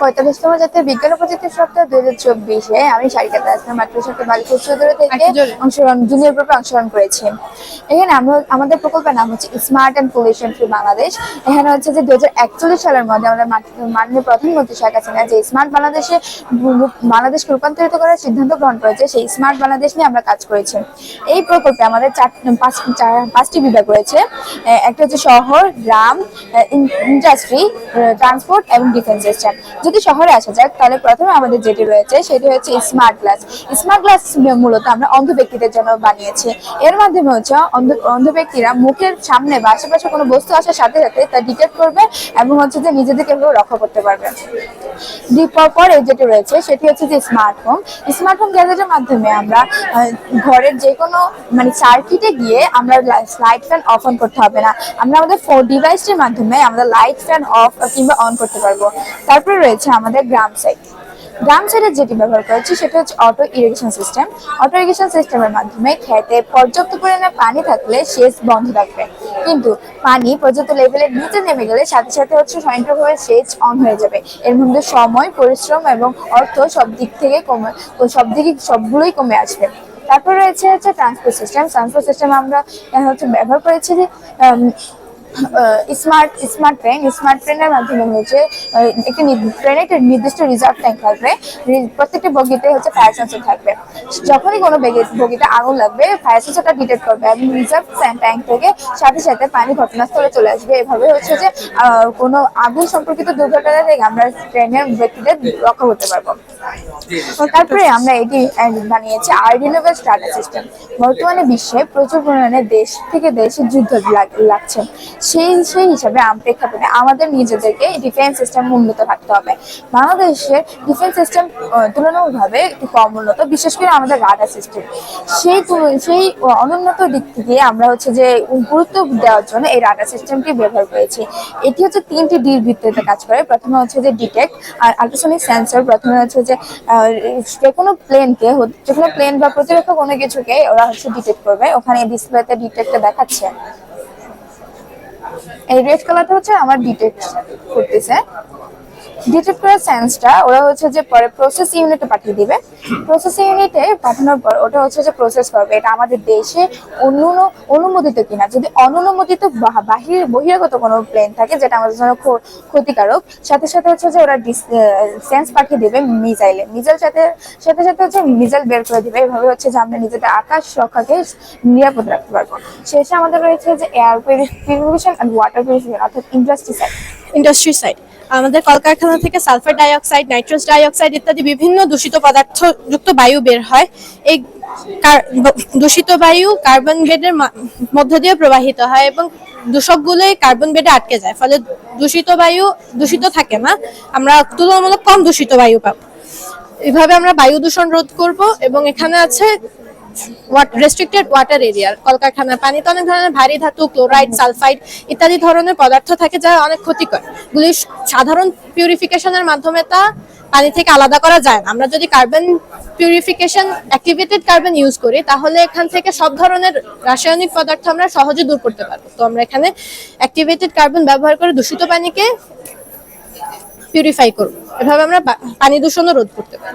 পঁয়তাল্লিশতম জাতীয় বিজ্ঞান প্রযুক্তি সপ্তাহ দুই হাজার চব্বিশে আমি সারিকাতে আসলাম বালিকা থেকে অংশগ্রহণ জুনিয়র গ্রুপে অংশগ্রহণ করেছি। এখানে আমরা আমাদের প্রকল্পের নাম হচ্ছে smart and pollution free Bangladesh এখানে হচ্ছে যে দু হাজার একচল্লিশ সালের মধ্যে আমাদের মাননীয় প্রধানমন্ত্রী শেখ হাসিনা যে স্মার্ট বাংলাদেশে বাংলাদেশকে রূপান্তরিত করার সিদ্ধান্ত গ্রহণ করেছে সেই স্মার্ট বাংলাদেশ নিয়ে আমরা কাজ করেছি। এই প্রকল্পে আমাদের পাঁচটি বিভাগ রয়েছে। একটা হচ্ছে শহর গ্রাম ইন্ডাস্ট্রি ট্রান্সপোর্ট এবং ডিফেন্স সিস্টেম। যদি শহরে আসা যাক তাহলে প্রথমে আমাদের যেটি রয়েছে, সেটি হচ্ছে স্মার্ট গ্লাস স্মার্ট গ্লাস মূলত আমরা অন্ধ ব্যক্তিদের জন্য বানিয়েছি। এর মাধ্যমে হচ্ছে অন্ধ ব্যক্তিরা মুখের সামনে বা আশেপাশে কোনো বস্তু আসার সাথে সাথে তা ডিটেক্ট করবে এবং হচ্ছে যে নিজেদেরকে রক্ষা করতে পারবে। পর- যেটি রয়েছে, সেটি হচ্ছে যে স্মার্ট হোম স্মার্ট গ্যাজেটের মাধ্যমে আমরা ঘরের যে কোনো মানে সার্কিটে গিয়ে আমরা লাইট ফ্যান অফ অন করতে হবে না। আমরা আমাদের ফোন ডিভাইসের মাধ্যমে আমরা লাইট ফ্যান অফ কিংবা অন করতে পারব। তারপরে রয়েছে আমাদের গ্রাম সাইড গ্রাম সাইডে যেটি ব্যবহার করেছি সেটা হচ্ছে auto irrigation system auto irrigation সিস্টেমের মাধ্যমে খেতে পর্যাপ্ত পরিমাণে পানি থাকলে সেচ বন্ধ থাকবে কিন্তু পানি পর্যাপ্ত লেভেলের নিচে নেমে গেলে সাথে সাথে হচ্ছে স্বয়ংক্রিয়ভাবে সেচ অন হয়ে যাবে। এর মধ্যে সময়, পরিশ্রম এবং অর্থ সব দিক থেকে কমে সব দিকে সবগুলোই কমে আসবে। তারপর রয়েছে হচ্ছে ট্রান্সপোর্ট সিস্টেম ট্রান্সপোর্ট সিস্টেম আমরা হচ্ছে ব্যবহার করেছি যে স্মার্ট স্মার্ট ট্রেন স্মার্ট ট্রেনের মাধ্যমে হচ্ছে একটি ট্রেনে একটা নির্দিষ্ট রিজার্ভ ট্যাঙ্ক থাকবে। প্রত্যেকটি বগিতে হচ্ছে ফায়ার সেন্সর থাকবে। যখনই কোনো বেগে- বগিতে আগুন লাগবে ফায়ার সেন্সরটা ডিটেক্ট করবে এবং রিজার্ভ ট্যাঙ্ক থেকে সাথে সাথে পানি ঘটনাস্থলে চলে আসবে। এভাবে হচ্ছে যে কোনো আগুন সম্পর্কিত দুর্ঘটনা থেকে আমরা ট্রেনের ব্যক্তিদের রক্ষা করতে পারব। তারপরে আমরা এটি বানিয়েছি সিস্টেম। বর্তমানে বিশ্বে প্রচুর পরিমাণে দেশ থেকে দেশে যুদ্ধ লাগছে। সেই সেই হিসাবে প্রেক্ষাপটে আমাদের নিজেদেরকে ডিফেন্স সিস্টেম উন্নত হবে। বাংলাদেশের ডিফেন্স সিস্টেম তুলনামূলকভাবে একটু কম উন্নত, বিশেষ করে আমাদের রাডার সিস্টেম। সেই সেই অনুন্নত দিক থেকে আমরা হচ্ছে যে গুরুত্ব দেওয়ার জন্য এই রাডার সিস্টেমটি ব্যবহার করেছি। এটি হচ্ছে তিনটি ডির ভিত্তিতে কাজ করে। প্রথমে হচ্ছে যে ডিটেক্ট, আর আলট্রাসনিক সেন্সর, প্রথমে হচ্ছে যে যে কোনো প্লেনকে যে কোনো প্লেন বা প্রতিরক্ষা কোনো কিছুকে ওরা হচ্ছে ডিটেক্ট করবে। ওখানে ডিসপ্লেতে ডিটেক্টে দেখাচ্ছে। এই রেড কালারটা হচ্ছে আমার ডিটেক্ট করতেছে। ডিটেক্ট করার সেন্সটা ওরা হচ্ছে যে পরে প্রসেস ইউনিটে পাঠিয়ে দিবে। প্রসেস ইউনিটে পাঠানোর পর ওটা হচ্ছে যে প্রসেস করবে। এটা আমাদের দেশে অনু অনুমোদিত কিনা। যদি অনুমোদিত বাহির, বহিরাগত কোনো প্লেন থাকে, যেটা আমাদের জন্য ক্ষতিকারক, সাথে সাথে হচ্ছে যে ওরা সেন্স পাঠিয়ে দেবে মিসাইলে মিসাইল সাথে সাথে সাথে হচ্ছে মিসাইল বের করে দিবে। এভাবে হচ্ছে যে আমরা নিজেদের আকাশ রক্ষাকে নিরাপদ রাখতে পারব। শেষে আমাদের রয়েছে যে air purification and water purification অর্থাৎ ইন্ডাস্ট্রি সাইড ইন্ডাস্ট্রি সাইড আমাদের কলকারখানা থেকে সালফার ডাইঅক্সাইড নাইট্রাস ডাইঅক্সাইড ইত্যাদি বিভিন্ন দূষিত পদার্থ যুক্ত বায়ু বের হয়। এই দূষিত বায়ু কার্বন বেডের মধ্য দিয়ে প্রবাহিত হয় এবং দূষকগুলোই কার্বন বেডে আটকে যায়। ফলে দূষিত বায়ু দূষিত থাকে না। আমরা তুলনামূলক কম দূষিত বায়ু পাবো। এভাবে আমরা বায়ু দূষণ রোধ করব এবং এখানে আছে রেস্ট্রিক্টেড ওয়াটার এরিয়ার কলকারখানার পানিতে অনেক ধরনের ভারী ধাতু ক্লোরাইড সালফাইড ইত্যাদি ধরনের পদার্থ থাকে যা অনেক ক্ষতিকর। গুলি সাধারণ পিউরিফিকেশনের মাধ্যমে তা পানি থেকে আলাদা করা যায় না। আমরা যদি carbon purification activated carbon use করি, তাহলে এখান থেকে সব ধরনের রাসায়নিক পদার্থ আমরা সহজে দূর করতে পারব। তো আমরা এখানে অ্যাক্টিভেটেড কার্বন ব্যবহার করে দূষিত পানিকে পিউরিফাই করব। এভাবে আমরা পানি দূষণও রোধ করতে পারি